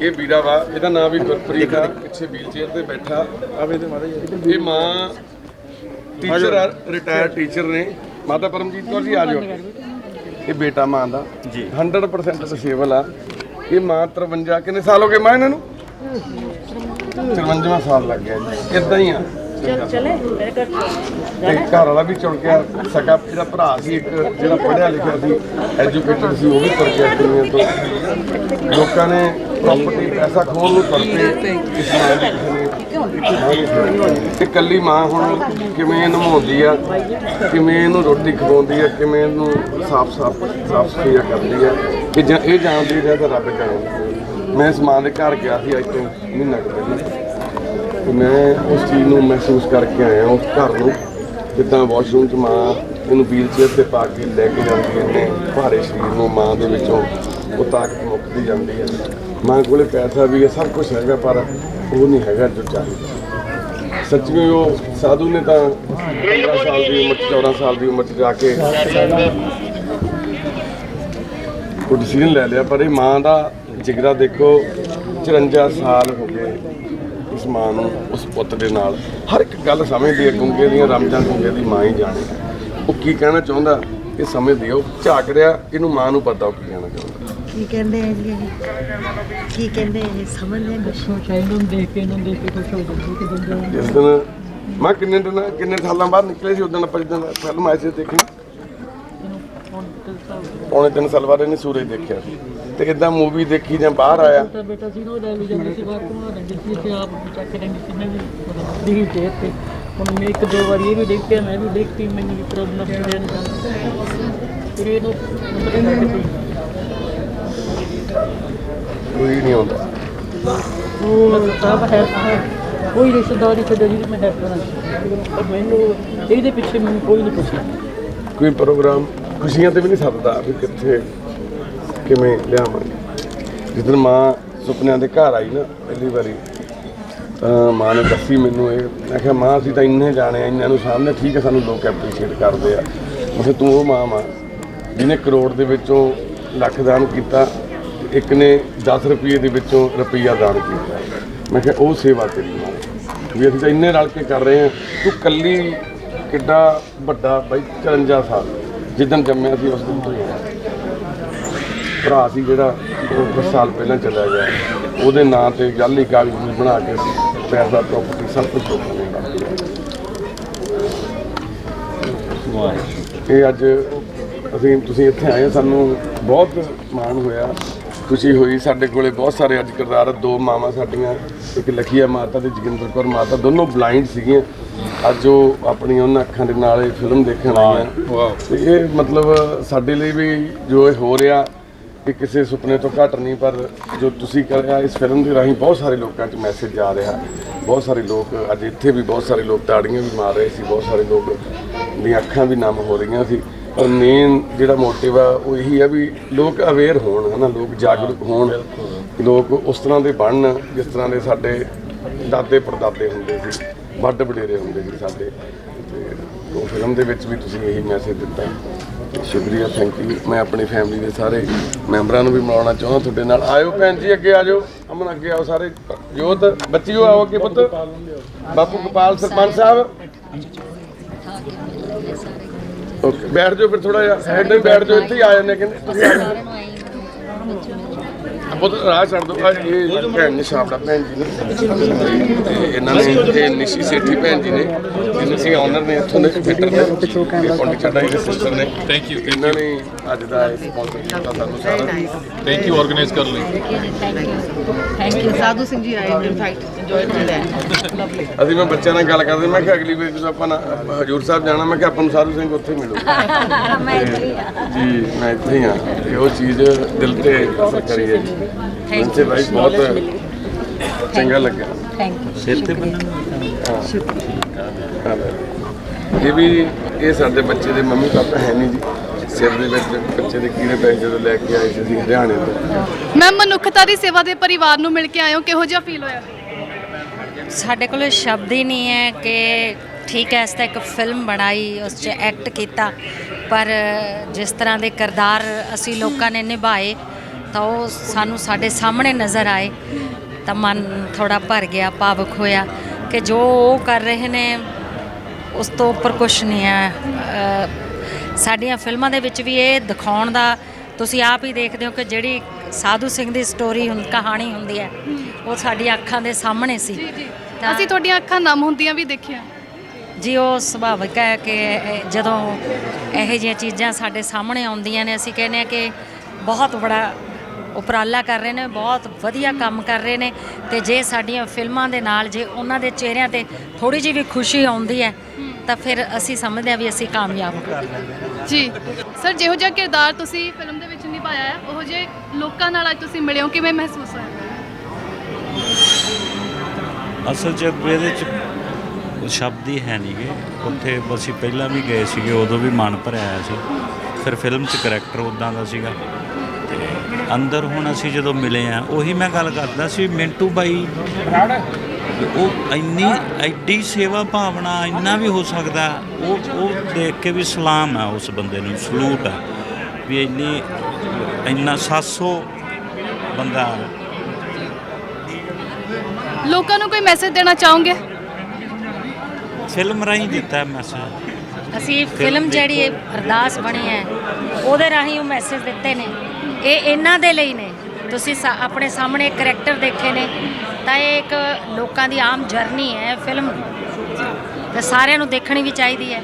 ਇਹ ਵੀਰਾ ਵਾ ਇਹਦਾ ਨਾਮ ਵੀ ਗੁਰਪ੍ਰੀਤ ਆ ਪਿੱਛੇ ਵੀਲ ਚੇਅਰ ਤੇ ਬੈਠਾ। ਆਵੇ ਤੇ ਮਾਤਾ ਜੀ ਇਹ ਮਾਂ ਟੀਚਰ ਆ ਰਿਟਾਇਰਡ ਟੀਚਰ ਨੇ। ਮਾਤਾ ਪਰਮਜੀਤ ਕੌਰ ਜੀ ਆ ਜਾਓ ਇਹ ਬੇਟਾ ਮਾਂ ਦਾ। ਜੀ। 100% ਡਿਸੇਬਲ ਆ। ਇਹ ਮਾਂ 53 ਕਿੰਨੇ ਸਾਲ ਹੋ ਗਏ ਮਾਂ ਇਹਨਾਂ ਨੂੰ? 53 ਸਾਲ ਲੱਗ ਗਿਆ ਜੀ। ਇਦਾਂ ਹੀ ਆ। ਚਲ, ਚਲੇ? ਮੇਰੇ ਘਰ ਤੇ ਘਰ ਵਾਲਾ ਵੀ ਚੁਣ ਗਿਆ ਸਗਾ ਜਿਹੜਾ ਭਰਾ ਸੀ, ਇੱਕ ਜਿਹੜਾ ਪੜ੍ਹਿਆ ਲਿਖਿਆ ਸੀ ਐਜੂਕੇਟਡ ਸੀ, ਉਹ ਵੀ ਤੁਰ ਗਿਆ ਦੁਨੀਆ ਤੋਂ। ਲੋਕਾਂ ਨੇ ਪ੍ਰਾਪਰਟੀ ਪੈਸਾ ਖੋਣ ਨੂੰ ਤੁਰ ਪਏ। ਇਸ ਨਾਲ ਕਿਸੇ ਨੇ ਤੇ ਕੱਲੀ ਮਾਂ ਹੁਣ ਕਿਵੇਂ ਨਿਭਾਉਂਦੀ ਆ, ਕਿਵੇਂ ਇਹਨੂੰ ਰੋਟੀ ਖਵਾਉਂਦੀ ਆ, ਕਿਵੇਂ ਇਹਨੂੰ ਸਾਫ਼ ਸਾਫ਼ ਸਾਫ਼ ਸਫਾਈਆ ਕਰਦੀ ਆ ਕਿ ਜਾਂ, ਇਹ ਜਾਣਦੀ ਹੈ ਤਾਂ ਰੱਬ ਜਾਣਦਾ। ਮੈਂ ਇਸ ਮਾਂ ਦੇ ਘਰ ਗਿਆ ਸੀ, ਅੱਜ ਤੋਂ ਮਹੀਨਾ ਕੁ ਪਹਿਲਾਂ। ਤੇ ਮੈਂ ਉਸ ਚੀਜ਼ ਨੂੰ ਮਹਿਸੂਸ ਕਰਕੇ ਆਇਆ, ਉਸ ਘਰ ਨੂੰ। ਜਿੱਦਾਂ ਵਾਸ਼ਰੂਮ 'ਚ ਮਾਂ ਇਹਨੂੰ ਵੀਲ ਚੇਅਰ ਤੇ ਪਾ ਕੇ ਲੈ ਕੇ ਜਾਂਦੀ ਹੈ ਨੇ ਭਾਰੇ ਸਰੀਰ ਨੂੰ ਮਾਂ ਦੇ ਵਿੱਚੋਂ ਉਹ ਤਾਕਤ ਮੁੱਕਦੀ ਜਾਂਦੀ ਹੈ। ਮਾਂ ਕੋਲੇ ਪੈਸਾ ਵੀ ਹੈ, ਸਭ ਕੁਝ ਹੈਗਾ, ਪਰ ਉਹ ਨਹੀਂ ਹੈਗਾ ਜੋ ਚਾਹੀਦਾ। ਸੱਚੀ ਉਹ ਸਾਧੂ ਨੇ ਤਾਂ 15 ਸਾਲ ਦੀ ਉਮਰ 'ਚ 14 ਸਾਲ ਦੀ ਉਮਰ 'ਚ ਜਾ ਕੇ ਉਹ ਡਿਸੀਜਨ ਲੈ ਲਿਆ, ਪਰ ਇਹ ਮਾਂ ਦਾ ਜਿਗਰਾ ਦੇਖੋ 54 ਸਾਲ ਹੋ ਗਏ। ਇਸ ਮਾਂ ਨੂੰ ਉਸ ਪੁੱਤ ਦੇ ਨਾਲ। ਹਰ ਇੱਕ ਗੱਲ ਸਮਝਦੀ ਹੈ ਗੁੰਗੇ ਦੀਆਂ ਰਮਜਾਂ ਗੁੰਗੇ ਦੀ ਮਾਂ ਹੀ ਜਾਣੇ ਉਹ ਕੀ ਕਹਿਣਾ ਚਾਹੁੰਦਾ? ਇਹ ਸਮਝਦੀ ਉਹ ਝਾਕ ਰਿਹਾ ਇਹਨੂੰ ਮਾਂ ਨੂੰ ਪਤਾ ਉਹ ਕੀ ਕਹਿਣਾ ਚਾਹੁੰਦਾ। ਕੀ ਕਹਿੰਦੇ ਆ ਜੀ ਇਹ? ਕੀ ਕਹਿੰਦੇ ਇਹ? ਸਮਝਦੇ ਕੁਛ ਸ਼ਾਇਦ ਨੂੰ ਦੇਖ ਕੇ ਇਹਨੂੰ ਦੇਖ ਕੇ ਖੁਸ਼ ਹੋ ਜਾਂਦੀ ਕਿ ਬੰਦਾ ਜਿਸ ਦਿਨ ਮੈਂ ਕਿੰਨੇ ਦਿਨ ਕਿੰਨੇ ਸਾਲਾਂ ਬਾਅਦ ਨਿਕਲੇ ਸੀ? ਉਦੋਂ ਆਪਾਂ ਜਦੋਂ ਫਿਲਮ ਆਈ ਸੀ ਦੇਖੀ? ਹੁਣ ਤੇ ਸਭ ਪੌਣੇ ਤਿੰਨ ਸਾਲ ਬਾਅਦ ਇਹਨੇ ਸੂਰਜ ਦੇਖਿਆ ਸੀ। ਤੇ ਇਦਾਂ ਮੂਵੀ ਦੇਖੀ ਜਾਂ ਬਾਹਰ ਆਇਆ? ਛੋਟਾ ਬੇਟਾ ਸੀ ਲੈ ਲਈ ਜਾਂਦੀ ਸੀ ਬਾਹਰ ਘੁਮਾ ਦਿੰਦੀ ਸੀ ਤੇ ਆਪ ਚੱਕ ਲੈਂਦੀ ਸੀ ਮੈਂ ਵੀ ਦਿਖੀ ਤੇ ਤੇ ਹੁਣ ਮੈਂ ਇੱਕ ਦੋ ਵਾਰੀ ਇਹ ਵੀ ਦੇਖ ਕੇ ਮੈਂ ਵੀ ਦੇਖਤੀ ਮੈਨੂੰ ਵੀ ਪ੍ਰੋਬਲਮ ਹੋ ਰਹੀ ਫਿਰ ਇਹਨੂੰ ਕੋਈ ਨਹੀਂ ਆਉਂਦਾ। ਉਹ ਸਭ ਹੈ ਕੋਈ ਰਿਸ਼ਤੇਦਾਰੀ ਤੇ ਜਿਹੜੀ ਮੈਂ ਹੈ ਪਰ ਮੈਨੂੰ ਇਹਦੇ ਪਿੱਛੇ ਮੈਨੂੰ ਕੋਈ ਨਹੀਂ ਪੁੱਛਿਆ। ਕੋਈ ਪ੍ਰੋਗਰਾਮ ਖੁਸ਼ੀਆਂ ਤੇ ਵੀ ਨਹੀਂ ਸੱਦਦਾ ਵੀ ਕਿੱਥੇ ਕਿਵੇਂ ਲਿਆਵਾਂਗੇ ਜਿੱਦਣ ਮਾਂ ਸੁਪਨਿਆਂ ਦੇ ਘਰ ਆਈ ਨਾ, ਪਹਿਲੀ ਵਾਰੀ, ਤਾਂ ਮਾਂ ਨੇ ਦੱਸੀ ਮੈਨੂੰ ਇਹ। ਮੈਂ ਕਿਹਾ, ਮਾਂ, ਅਸੀਂ ਤਾਂ ਇੰਨੇ ਜਾਣੇ ਆ, ਇੰਨਿਆਂ ਨੂੰ ਸਾਹਮਣੇ ਠੀਕ ਹੈ ਸਾਨੂੰ ਲੋਕ ਐਪਰੀਸ਼ੀਏਟ ਕਰਦੇ ਆ। ਮੈਂ ਕਿਹਾ, ਤੂੰ ਉਹ ਮਾਂ ਮਾਂ ਜਿਹਨੇ ਕਰੋੜ ਦੇ ਵਿੱਚੋਂ ਲੱਖ ਦਾਨ ਕੀਤਾ, ਇੱਕ ਨੇ 10 ਰੁਪਏ ਦੇ ਵਿੱਚੋਂ ਰੁਪਈਆ ਦਾਨ ਕੀਤਾ। ਮੈਂ ਕਿਹਾ, ਉਹ ਸੇਵਾ ਤੇਰੀ ਮਾਂ ਵੀ ਅਸੀਂ ਤਾਂ ਇੰਨੇ ਰਲ ਕੇ ਕਰ ਰਹੇ ਹਾਂ ਤੂੰ ਕੱਲੀ ਕਿੱਡਾ ਵੱਡਾ ਬਾਈ 54 ਸਾਲ ਜਿੱਦਣ ਜੰਮਿਆ ਸੀ, ਉਸ ਦਿਨ ਤੋਂ ਹੀ ਭਰਾ ਸੀ ਜਿਹੜਾ ਉਹ 10 ਸਾਲ ਪਹਿਲਾਂ ਚਲਾ ਗਿਆ। ਉਹਦੇ ਨਾਂ ਤੇ ਜਾਲੀ ਕਾਗਜ਼ ਬਣਾ ਕੇ ਪੈਸਾ ਪ੍ਰਾਪਰਟੀ ਸਭ ਕੁਝ ਨੇ ਕਰ ਇਹ ਅੱਜ ਅਸੀਂ ਤੁਸੀਂ ਇੱਥੇ ਆਏ ਸਾਨੂੰ ਬਹੁਤ ਮਾਣ ਹੋਇਆ ਖੁਸ਼ੀ ਹੋਈ। ਸਾਡੇ ਕੋਲੇ ਬਹੁਤ ਸਾਰੇ ਅੱਜ ਕਿਰਦਾਰ ਦੋ ਮਾਵਾਂ ਸਾਡੀਆਂ ਇੱਕ ਲਖੀਆ ਮਾਤਾ ਤੇ ਜੋਗਿੰਦਰ ਕੌਰ ਮਾਤਾ ਦੋਨੋਂ ਬਲਾਈਂਡ ਸੀਗੀਆਂ। ਅੱਜ ਉਹ ਆਪਣੀਆਂ ਉਹਨਾਂ ਅੱਖਾਂ ਦੇ ਨਾਲ ਇਹ ਫਿਲਮ ਦੇਖਣ ਆਈਆਂ। ਤੇ ਇਹ ਮਤਲਬ ਸਾਡੇ ਲਈ ਵੀ ਜੋ ਇਹ ਹੋ ਰਿਹਾ ਕਿ ਕਿਸੇ ਸੁਪਨੇ ਤੋਂ ਘੱਟ ਨਹੀਂ, ਪਰ ਜੋ ਤੁਸੀਂ ਕਰਿਆ ਇਸ ਫਿਲਮ ਦੇ ਰਾਹੀਂ ਬਹੁਤ ਸਾਰੇ ਲੋਕਾਂ 'ਚ ਮੈਸੇਜ ਜਾ ਰਿਹਾ। ਬਹੁਤ ਸਾਰੇ ਲੋਕ, ਅੱਜ ਇੱਥੇ ਵੀ ਬਹੁਤ ਸਾਰੇ ਲੋਕ ਤਾੜੀਆਂ ਵੀ ਮਾਰ ਰਹੇ ਸੀ, ਬਹੁਤ ਸਾਰੇ ਲੋਕ ਦੀਆਂ ਅੱਖਾਂ ਵੀ ਨਮ ਹੋ ਰਹੀਆਂ ਸੀ। ਪਰ ਮੇਨ ਜਿਹੜਾ ਮੋਟਿਵ ਆ, ਉਹ ਇਹੀ ਆ ਵੀ ਲੋਕ ਅਵੇਅਰ ਹੋਣ, ਹਨਾ, ਲੋਕ ਜਾਗਰੂਕ ਹੋਣ। ਲੋਕ ਉਸ ਤਰ੍ਹਾਂ ਦੇ ਬਣਨ ਜਿਸ ਤਰ੍ਹਾਂ ਦੇ ਸਾਡੇ ਦਾਦੇ ਪੜਦਾਦੇ ਹੁੰਦੇ ਸੀ, ਵੱਡ ਵਡੇਰੇ ਹੁੰਦੇ ਸੀ ਸਾਡੇ। ਤੇ ਉਹ ਫਿਲਮ ਦੇ ਵਿੱਚ ਵੀ ਤੁਸੀਂ ਇਹੀ ਮੈਸੇਜ ਦਿੱਤਾ। ਸ਼ੁਕਰੀਆ ਥੈਂਕ ਯੂ ਮੈਂ ਆਪਣੀ ਫੈਮਿਲੀ ਦੇ ਸਾਰੇ ਮੈਂਬਰਾਂ ਨੂੰ ਵੀ ਮਿਲਾਉਣਾ ਚਾਹੁੰਦਾ ਤੁਹਾਡੇ ਨਾਲ। ਆਇਓ ਭੈਣ ਜੀ ਅੱਗੇ ਆ ਜਾਓ। ਅਮਨ ਅੱਗੇ ਆਓ ਸਾਰੇ। ਜੋਤ ਬੱਚਿਓ ਆਓ ਅੱਗੇ ਪੁੱਤ। ਬਾਪੂ ਗੋਪਾਲ ਸਰਪੰਚ ਸਾਹਿਬ। ਓਕੇ ਬੈਠ ਜਾਓ ਫਿਰ ਥੋੜਾ ਜਿਹਾ। ਸਾਈਡ ਤੇ ਬੈਠ ਜਾਓ ਇੱਥੇ ਹੀ ਆ ਜਾਂਦੇ ਕਹਿੰਦੇ ਤੁਸੀਂ ਆ ਜਾਓ ਬਹੁਤ ਰਾਹ ਛੱਡ ਦੋ। ਆ ਇਹ ਭੈਣ ਨੇ ਸ਼ਾਪੜਾ ਭੈਣ ਜੀ ਨੇ। ਤੇ ਇਹਨਾਂ ਨੇ ਇਹ ਨਿਸ਼ੀ ਸੇਠੀ ਭੈਣ ਜੀ ਨੇ ਇਹਨਾਂ ਸੀ ਓਨਰ ਨੇ ਇੱਥੋਂ ਦੇ ਫਿੱਟਰ ਨੇ ਤੇ ਪੌਂਡੀ ਚੱਡਾ ਜੀ ਦੇ ਸਿਸਟਰ ਨੇ ਥੈਂਕ ਯੂ ਇਹਨਾਂ ਨੇ ਅੱਜ ਦਾ ਇਹ ਸਪਾਂਸਰ ਕੀਤਾ ਸਾਨੂੰ ਸਾਰਾ ਥੈਂਕ ਯੂ ਆਰਗੇਨਾਈਜ਼ ਕਰਨ ਲਈ। Thank you. Sadhu Singh ji, I in fact enjoyed my land. Lovely. ਅਸੀਂ ਮੈਂ ਬੱਚਿਆਂ ਨਾਲ ਗੱਲ ਕਰਦੇ ਮੈਂ ਕਿਹਾ ਅਗਲੀ ਵਾਰ ਜਦੋਂ ਆਪਾਂ ਹਜੂਰ ਸਾਹਿਬ ਜਾਣਾ ਮੈਂ ਕਿਹਾ ਆਪਾਂ ਨੂੰ ਸਾਧੂ ਸਿੰਘ ਉੱਥੇ ਮਿਲੂਗਾ ਮੈਂ ਇੱਥੇ ਹੀ ਆ। ਜੀ ਮੈਂ ਇੱਥੇ ਹੀ ਆ। ਉਹ ਚੀਜ਼ ਦਿਲ ਤੇ ਅਸਰ ਕਰੀ ਹੈ ਜੀ ਮੈਨੂੰ ਭਾਈ ਬਹੁਤ ਚੰਗਾ ਲੱਗਿਆ। ਥੈਂਕ ਯੂ ਸਿਰ ਤੇ ਇਹ ਵੀ ਇਹ ਸਾਡੇ ਬੱਚੇ ਦੇ ਮੰਮੀ ਪਾਪਾ ਹੈ ਨਹੀਂ ਜੀ। ਸਿਰ ਦੇ ਵਿੱਚ ਬੱਚੇ ਦੇ ਕੀੜੇ ਪੈ ਜਦੋਂ ਲੈ ਕੇ ਆਏ ਸੀ ਅਸੀਂ ਹਰਿਆਣੇ ਤੋਂ। ਮੈਂ ਮਨੁੱਖਤਾ ਦੀ ਸੇਵਾ ਦੇ ਪਰਿਵਾਰ ਨੂੰ ਮਿਲ ਕੇ ਹਾਂ। ਕਿਹੋ ਜਿਹਾ ਫੀਲ ਹੋਇਆ? ਸਾਡੇ ਕੋਲ ਸ਼ਬਦ ਹੀ ਨਹੀਂ ਹੈ ਕਿ ਠੀਕ ਹੈ ਇਸ ਤਾਂ ਇੱਕ ਫਿਲਮ ਬਣਾਈ ਉਸ 'ਚ ਐਕਟ ਕੀਤਾ। ਪਰ ਜਿਸ ਤਰ੍ਹਾਂ ਦੇ ਕਿਰਦਾਰ ਅਸੀਂ ਲੋਕਾਂ ਨੇ ਨਿਭਾਏ ਤਾਂ ਉਹ ਸਾਨੂੰ ਸਾਡੇ ਸਾਹਮਣੇ ਨਜ਼ਰ ਆਏ ਤਾਂ ਮਨ ਥੋੜਾ ਭਰ ਗਿਆ ਭਾਵੁਕ ਹੋਇਆ ਕਿ ਜੋ ਉਹ ਕਰ ਰਹੇ ਨੇ ਉਸ ਤੋਂ ਉੱਪਰ ਕੁਝ ਨਹੀਂ ਹੈ। ਸਾਡੀਆਂ ਫਿਲਮਾਂ ਦੇ ਵਿੱਚ ਵੀ ਇਹ ਦਿਖਾਉਣ ਦਾ ਤੁਸੀਂ ਆਪ ਹੀ ਦੇਖਦੇ ਹੋ ਕਿ ਜਿਹੜੀ ਸਾਧੂ ਸਿੰਘ ਦੀ ਸਟੋਰੀ ਹੁੰ ਕਹਾਣੀ ਹੁੰਦੀ ਹੈ ਉਹ ਸਾਡੀਆਂ ਅੱਖਾਂ ਦੇ ਸਾਹਮਣੇ ਸੀ। ਅਸੀਂ ਤੁਹਾਡੀਆਂ ਅੱਖਾਂ ਨਮ ਹੁੰਦੀਆਂ ਵੀ ਦੇਖਿਆ। ਜੀ ਉਹ ਸੁਭਾਵਿਕ ਹੈ ਕਿ ਜਦੋਂ ਇਹੋ ਜਿਹੀਆਂ ਚੀਜ਼ਾਂ ਸਾਡੇ ਸਾਹਮਣੇ ਆਉਂਦੀਆਂ ਨੇ ਅਸੀਂ ਕਹਿੰਦੇ ਆ ਕਿ ਬਹੁਤ ਬੜਾ ਉਪਰਾਲਾ ਕਰ ਰਹੇ ਨੇ ਬਹੁਤ ਵਧੀਆ ਕੰਮ ਕਰ ਰਹੇ ਨੇ ਤੇ ਜੇ ਸਾਡੀਆਂ ਫਿਲਮਾਂ ਦੇ ਨਾਲ ਜੇ ਉਹਨਾਂ ਦੇ ਚਿਹਰਿਆਂ ਤੇ ਥੋੜੀ ਜਿਹੀ ਵੀ ਖੁਸ਼ੀ ਆਉਂਦੀ ਹੈ ਤਾਂ ਫਿਰ ਅਸੀਂ ਸਮਝਦੇ ਹਾਂ ਵੀ ਅਸੀਂ ਕਾਮਯਾਬ ਹੋ। ਗਏ ਜੀ। ਸਰ ਜਿਹੋ ਜਿਹਾ ਕਿਰਦਾਰ ਤੁਸੀਂ ਫਿਲਮ ਦੇ ਵਿੱਚ ਨਿਭਾਇਆ ਹੈ ਉਹੋ ਜਿਹੇ ਲੋਕਾਂ ਨਾਲ ਅੱਜ ਤੁਸੀਂ ਮਿਲੇ ਹੋ ਕਿਵੇਂ ਮਹਿਸੂਸ ਹੋਇਆ? ਅਸਲ 'ਚ ਇਹਦੇ 'ਚ ਸ਼ਬਦ ਹੀ ਹੈ ਨਹੀਂਗੇ ਉੱਥੇ ਅਸੀਂ ਪਹਿਲਾਂ ਵੀ ਗਏ ਸੀਗੇ ਉਦੋਂ ਵੀ ਮਨ ਭਰਿਆ ਆਇਆ ਸੀ। ਫਿਰ ਫਿਲਮ 'ਚ ਕਰੈਕਟਰ ਉਦਾਂ ਦਾ ਸੀਗਾ। ਤੇ ਅੰਦਰ ਹੁਣ ਅਸੀਂ ਜਦੋਂ ਮਿਲੇ ਆ ਉਹੀ ਮੈਂ ਗੱਲ ਕਰਦਾ ਸੀ ਮਿੰਟੂ ਬਾਈ ਉਹ ਇੰਨੀ ਐਡੀ ਸੇਵਾ ਭਾਵਨਾ ਇੰਨਾ ਵੀ ਹੋ ਸਕਦਾ ਉਹ ਉਹ ਦੇਖ ਕੇ ਵੀ ਸਲਾਮ ਹੈ ਉਸ ਬੰਦੇ ਨੂੰ ਸਲੂਟ ਹੈ ਵੀ ਇੰਨੀ ਇੰਨਾ 700 ਬੰਦਾ ਲੋਕਾਂ ਨੂੰ ਕੋਈ ਮੈਸੇਜ ਦੇਣਾ ਚਾਹੋਗੇ? ਫਿਲਮ ਰਾਹੀਂ ਦਿੱਤਾ ਮੈਸੇਜ ਅਸੀਂ ਫਿਲਮ ਜਿਹੜੀ ਅਰਦਾਸ ਬਣੀ ਹੈ ਉਹਦੇ ਰਾਹੀਂ ਉਹ ਮੈਸੇਜ ਦਿੱਤੇ ਨੇ। ਇਹ ਇਹਨਾਂ ਦੇ ਲਈ ਨੇ। ਤੁਸੀਂ ਸਾ- ਆਪਣੇ ਸਾਹਮਣੇ ਕਰੈਕਟਰ ਦੇਖੇ ਨੇ। ਤਾਂ ਇਹ ਇੱਕ ਲੋਕਾਂ ਦੀ ਆਮ ਜਰਨੀ ਹੈ ਫਿਲਮ ਤੇ ਸਾਰਿਆਂ ਨੂੰ ਦੇਖਣੀ ਵੀ ਚਾਹੀਦੀ ਹੈ।